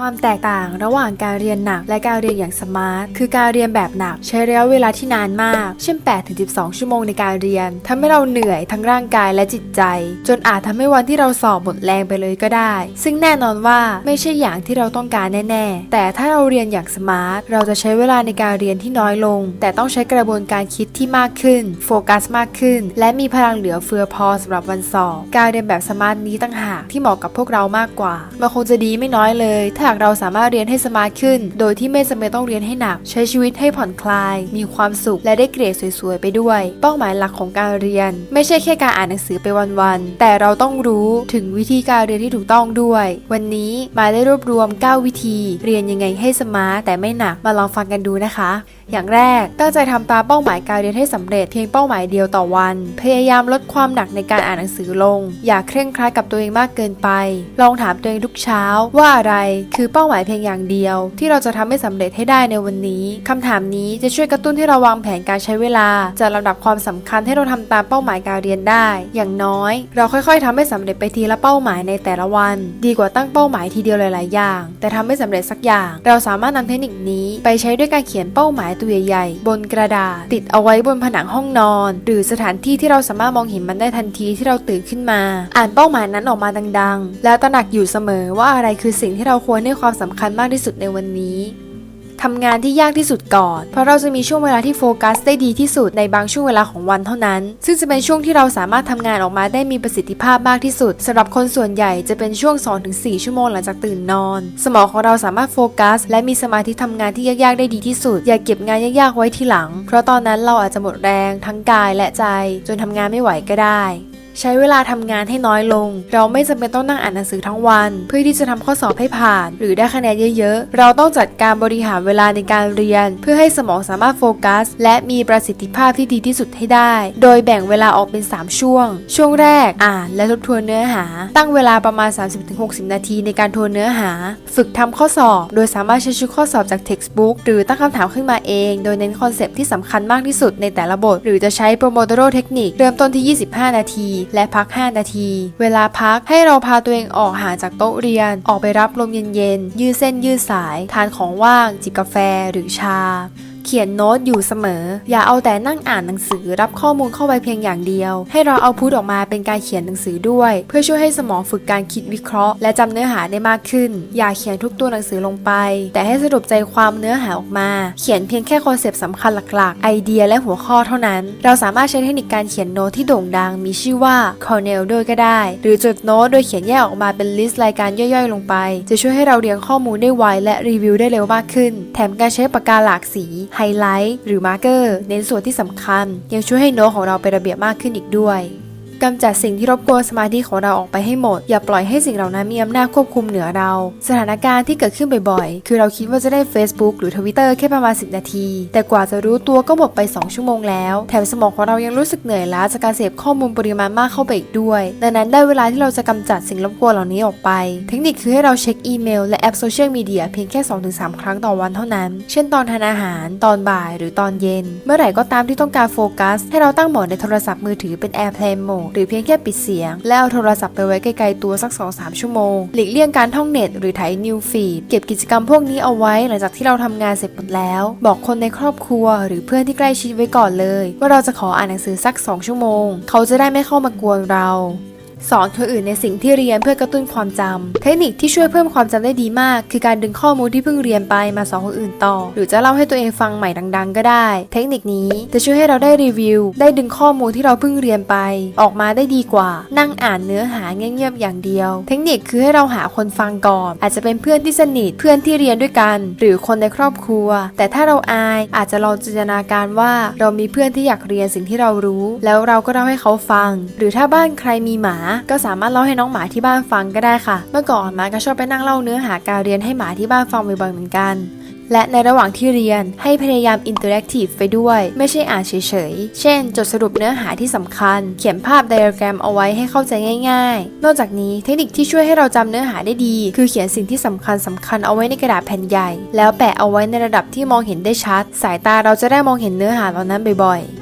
ความแตกต่างระหว่างการเรียนหนักและการเรียนอย่างสมาร์ทคือการเรียนแบบหนักใช้ระยะเวลาที่นานมาก เช่น 8-12 ชั่วโมงในการเรียนทำให้เราเหนื่อยทั้งร่างกายและจิตใจ จนอาจทำให้วันที่เราสอบหมดแรงไปเลยก็ได้ ซึ่งแน่นอนว่าไม่ใช่อย่างที่เราต้องการแน่ ๆ แต่ถ้าเราเรียนอย่างสมาร์ทเราจะใช้เวลาในการเรียนที่น้อยลง แต่ต้องใช้กระบวนการคิดที่มากขึ้น โฟกัสมากขึ้น และมีพลังเหลือเฟือพอสำหรับวันสอบ การเรียนแบบสมาร์ทนี้ตั้งหากที่เหมาะกับพวกเรามากกว่ามันคงจะดีไม่น้อยเลยถ้าากเราสามารถเรียนให้สมาร์ทขึ้น โดยที่ไม่จำเป็นต้องเรียนให้หนัก ใช้ชีวิตให้ผ่อนคลาย มีความสุขและได้เกรดสวยๆไปด้วย เป้าหมายหลักของการเรียน ไม่ใช่แค่การอ่านหนังสือไปวันๆแต่เราต้องรู้ถึงวิธีการเรียนที่ถูกต้องด้วย วันนี้มาได้รวบรวม 9 วิธี เรียนยังไงให้สมาร์ทแต่ไม่หนักมาลองฟังกันดูนะคะ อย่างแรกตั้งใจทำตามเป้าหมายการเรียนให้สำเร็จเพียงเป้าหมายเดียวต่อวัน พยายามลดความหนักในการอ่านหนังสือลง อย่าเคร่งครัดกับตัวเองมากเกินไป ลองถามตัวเองทุกเช้าว่าอะไรคืือเป้าหมายเพียงอย่างเดียว ที่เราจะทำให้สำเร็จให้ได้ในวันนี้คำถามนี้จะช่วยกระตุ้นให้เราวางแผนการใช้เวลาจัดลำดับความสำคัญให้เราทำตามเป้าหมายการเรียนได้ อย่างน้อย เราค่อยๆทำให้สำเร็จไปทีละเป้าหมายในแต่ละวัน ดีกว่าตั้งเป้าหมายทีเดียวหลาย ๆ อย่าง แต่ทำไม่สำเร็จสักอย่าง เราสามารถนำเทคนิคนี้ไปใช้ด้วยการเขียนเป้าหมายตัวใหญ่ๆบนกระดาษ ติดเอาไว้บนผนังห้องนอน หรือสถานที่ที่เราสามารถมองเห็นมันได้ทันทีที่เราตื่นขึ้นมา อ่านเป้าหมายนั้นออกมาดัง ๆ แล้วตระหนักอยู่เสมอว่าอะไรคือสิ่งที่เราควรให้ความสำคัญมากที่สุดในวันนี้ทำงานที่ยากที่สุดก่อน เพราะเราจะมีช่วงเวลาที่โฟกัสได้ดีที่สุดในบางช่วงเวลาของวันเท่านั้น ซึ่งจะเป็นช่วงที่เราสามารถทำงานออกมาได้มีประสิทธิภาพมากที่สุดสำหรับคนส่วนใหญ่จะเป็นช่วง 2-4 ชั่วโมงหลังจากตื่นนอน สมองของเราสามารถโฟกัส และมีสมาธิทำงานที่ยากๆได้ดีที่สุด อย่าเก็บงานยากๆไว้ทีหลัง เพราะตอนนั้นเราอาจจะหมดแรงทั้งกายและใจ จนทำงานไม่ไหวก็ได้ ใช้เวลาทำงานให้น้อยลง เราไม่จำเป็นต้องนั่งอ่านหนังสือทั้งวัน เพื่อที่จะทำข้อสอบให้ผ่าน หรือได้คะแนนเยอะๆ เราต้องจัดการบริหารเวลาในการเรียน เพื่อให้สมองสามารถโฟกัส และมีประสิทธิภาพที่ดีที่สุดให้ได้ โดยแบ่งเวลาออกเป็น 3 ช่วง ช่วงแรกอ่านและทบทวนเนื้อหา ตั้งเวลาประมาณ 30-60 นาทีในการทวนเนื้อหา ฝึกทำข้อสอบ โดยสามารถใช้ชุดข้อสอบจาก textbook หรือตั้งคำถามขึ้นมาเอง โดยเน้นคอนเซปต์ที่สำคัญมากที่สุดในแต่ละบท หรือจะใช้ Pomodoro เทคนิคเริ่มต้นที่ 25 นาทีและพัก 5 นาที เวลาพักให้เราพาตัวเองออกห่างจากโต๊ะเรียน ออกไปรับลมเย็นๆยืดเส้นยืดสาย ทานของว่างจิบกาแฟหรือชา เขียนโน้ตอยู่เสมอ อย่าเอาแต่นั่งอ่านหนังสือรับข้อมูลเข้าไปเพียงอย่างเดียว ให้เราเอาพุทออกมาเป็นการเขียนหนังสือด้วย เพื่อช่วยให้สมองฝึกการคิดวิเคราะห์ และจำเนื้อหาได้มากขึ้น อย่าเขียนทุกตัวหนังสือลงไป แต่ให้สรุปใจความเนื้อหาออกมา เขียนเพียงแค่คอนเซปต์สำคัญหลักๆ ไอเดียและหัวข้อเท่านั้น เราสามารถใช้เทคนิคการเขียนโน้ตที่โด่งดัง มีชื่อว่า Cornell ด้วยก็ได้ หรือจดโน้ตโดยเขียนแยกออกมาเป็นลิสต์รายการย่อยๆ ลงไป จะช่วยให้เราเรียงข้อมูลได้ไวและรีวิวได้เร็วมากขึ้น แถมการใช้ปากกาหลากสีไฮไลท์ หรือมาร์เกอร์เน้นส่วนที่สำคัญ ยังช่วยให้โน้ตของเราเป็นระเบียบมากขึ้นอีกด้วย กำจัดสิ่งที่รบกวนสมาธิของเราออกไปให้หมด อย่าปล่อยให้สิ่งเหล่านั้นมีอำนาจควบคุมเหนือเรา สถานการณ์ที่เกิดขึ้นบ่อยๆ คือเราคิดว่าจะได้ Facebook หรือ Twitter แค่ประมาณ 10 นาที แต่กว่าจะรู้ตัวก็หมดไป 2 ชั่วโมงแล้ว แถมสมองของเรายังรู้สึกเหนื่อยล้าจากการเสพข้อมูลปริมาณมากเข้าไปอีกด้วย ดังนั้นได้เวลาที่เราจะกำจัดสิ่งรบกวนเหล่านี้ออกไป เทคนิคคือให้เราเช็คอีเมลและแอปโซเชียลมีเดียเพียงแค่ 2-3 ครั้งต่อวันเท่านั้น เช่นตอนทานอาหาร ตอนบ่าย หรือตอนเย็น เมื่อไหร่ก็ตามที่ต้องการโฟกัส ให้เราตั้งโหมดในโทรศัพท์มือถือเป็น Airplane Mode หรือเพียงแค่ปิดเสียง และเอาโทรศัพท์ไปไว้ไกลๆตัวสัก 2-3 ชั่วโมง หลีกเลี่ยงการท่องเน็ตหรือไถนิวฟีดเก็บกิจกรรมพวกนี้เอาไว้หลังจากที่เราทำงานเสร็จหมดแล้ว บอกคนในครอบครัว หรือเพื่อนที่ใกล้ชิดไว้ก่อนเลย ว่าเราจะขออ่านหนังสือสัก 2 ชั่วโมง เขาจะได้ไม่เข้ามากวนเรา สอนคนอื่นในสิ่งที่เรียนเพื่อกระตุ้นความจำเทคนิคที่ช่วยเพิ่มความจำได้ดีมาก คือการดึงข้อมูลที่เพิ่งเรียนไปมาสอนคนอื่นต่อ หรือจะเล่าให้ตัวเองฟังใหม่ดัง ๆ ก็ได้ เทคนิคนี้จะช่วยให้เราได้รีวิว ได้ดึงข้อมูลที่เราเพิ่งเรียนไป ออกมาได้ดีกว่า นั่งอ่านเนื้อหาเงียบๆอย่างเดียว เทคนิคคือให้เราหาคนฟังก่อน อาจจะเป็นเพื่อนที่สนิทเพื่อนที่เรียนด้วยกัน หรือคนในครอบครัว แต่ถ้าเราอายอาจจะลองจินตนาการว่าเรามีเพื่อนที่อยากเรียนสิ่งที่เรารู้ แล้วเราก็เล่าให้เขาฟัง หรือถ้าบ้านใครมีหมาก็สามารถเล่าให้น้องหมาที่บ้านฟังก็ได้ค่ะ เมื่อก่อนหมาก็ชอบไปนั่งเล่าเนื้อหาการเรียนให้หมาที่บ้านฟังบ่อยๆเหมือนกันและในระหว่างที่เรียนให้พยายามอินเตอร์แอคทีฟไปด้วย ไม่ใช่อ่านเฉยๆ เช่น จดสรุปเนื้อหาที่สำคัญ เขียนภาพไดอะแกรมเอาไว้ให้เข้าใจง่ายๆ นอกจากนี้เทคนิคที่ช่วยให้เราจำเนื้อหาได้ดี คือเขียนสิ่งที่สำคัญสำคัญเอาไว้ในกระดาษแผ่นใหญ่ แล้วแปะเอาไว้ในระดับที่มองเห็นได้ชัด สายตาเราจะได้มองเห็นเนื้อหาเหล่านั้นบ่อยๆ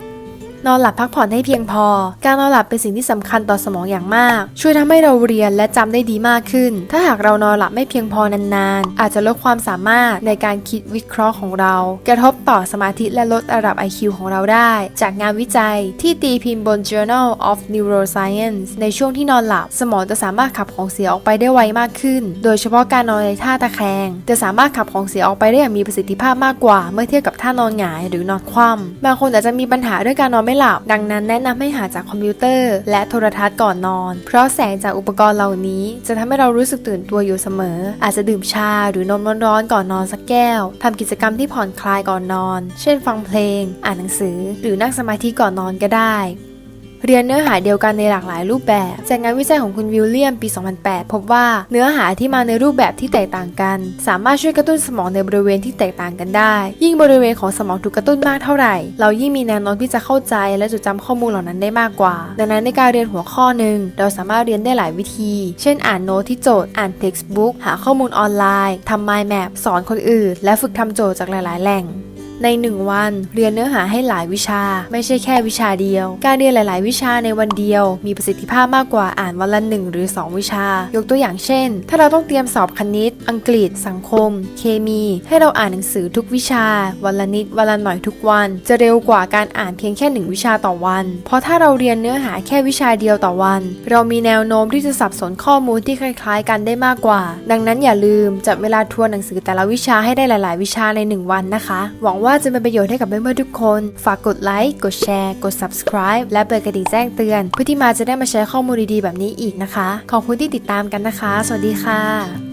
นอนหลับพักผ่อนให้เพียงพอ การนอนหลับเป็นสิ่งที่สำคัญต่อสมองอย่างมาก ช่วยทำให้เราเรียนและจำได้ดีมากขึ้น ถ้าหากเรานอนหลับไม่เพียงพอนานๆ อาจจะลดความสามารถในการคิดวิเคราะห์ของเรา กระทบต่อสมาธิและลดระดับ IQ ของเราได้ จากงานวิจัยที่ตีพิมพ์บน Journal of Neuroscience ในช่วงที่นอนหลับ สมองจะสามารถขับของเสียออกไปได้ไวมากขึ้น โดยเฉพาะการนอนในท่าตะแคง จะสามารถขับของเสียออกไปได้อย่างมีประสิทธิภาพมากกว่า เมื่อเทียบกับท่านอนหงายหรือนอนคว่ำบางคนอาจจะมีปัญหาเรื่องการนอนไม่หลับ ดังนั้นแนะนำให้หาจากคอมพิวเตอร์ และโทรทัศน์ก่อนนอน เพราะแสงจากอุปกรณ์เหล่านี้ จะทำให้เรารู้สึกตื่นตัวอยู่เสมอ อาจจะดื่มชาหรือนมร้อนๆก่อนนอนสักแก้วทำกิจกรรมที่ผ่อนคลายก่อนนอน เช่น ฟังเพลง อ่านหนังสือ หรือนั่งสมาธิก่อนนอนก็ได้ เรียนเนื้อหาเดียวกันในหลากหลายรูปแบบ จากงานวิจัยของคุณวิลเลียมปี 2008 พบว่าเนื้อหาที่มาในรูปแบบที่แตกต่างกัน สามารถช่วยกระตุ้นสมองในบริเวณที่แตกต่างกันได้ ยิ่งบริเวณของสมองถูกกระตุ้นมากเท่าไหร่ เรายิ่งมีแนวโน้มที่จะเข้าใจ และจดจำข้อมูลเหล่านั้นได้มากกว่า ดังนั้นในการเรียนหัวข้อหนึ่งเราสามารถเรียนได้หลายวิธี เช่น อ่านโน้ตที่โจทย์อ่าน textbook หาข้อมูลออนไลน์ทำ mind map สอนคนอื่น และฝึกทำโจทย์จากหลาย ๆ แหล่ง ใน 1 วัน เรียนเนื้อหาให้หลายวิชา ไม่ใช่แค่วิชาเดียว การเรียนหลาย ๆ วิชาในวันเดียว มีประสิทธิภาพมากกว่าอ่านวันละ1หรือ 2 วิชา ยกตัวอย่างเช่น ถ้าเราต้องเตรียมสอบคณิต อังกฤษ สังคม เคมี ให้เราอ่านหนังสือทุกวิชา วันละนิด วันละหน่อยทุกวัน จะเร็วกว่าการอ่านเพียงแค่หนึ่งวิชาต่อวัน เพราะถ้าเราเรียนเนื้อหาแค่วิชาเดียวต่อวัน เรามีแนวโน้มที่จะสับสนข้อมูลที่คล้าย ๆ กันได้มากกว่า ดังนั้นอย่าลืมจัดเวลาทวนหนังสือแต่ละวิชาให้ได้หลาย ๆ วิชาในหนึ่งวันนะคะ หวังว่าว่าจะเป็นประโยชน์ให้กับเพื่อนๆทุกคน ฝากกดไลค์ กดแชร์ กด subscribe และเปิดกระดิ่งแจ้งเตือน เพื่อที่มาจะได้มาแชร์ข้อมูลดีๆแบบนี้อีกนะคะ ขอบคุณที่ติดตามกันนะคะ สวัสดีค่ะ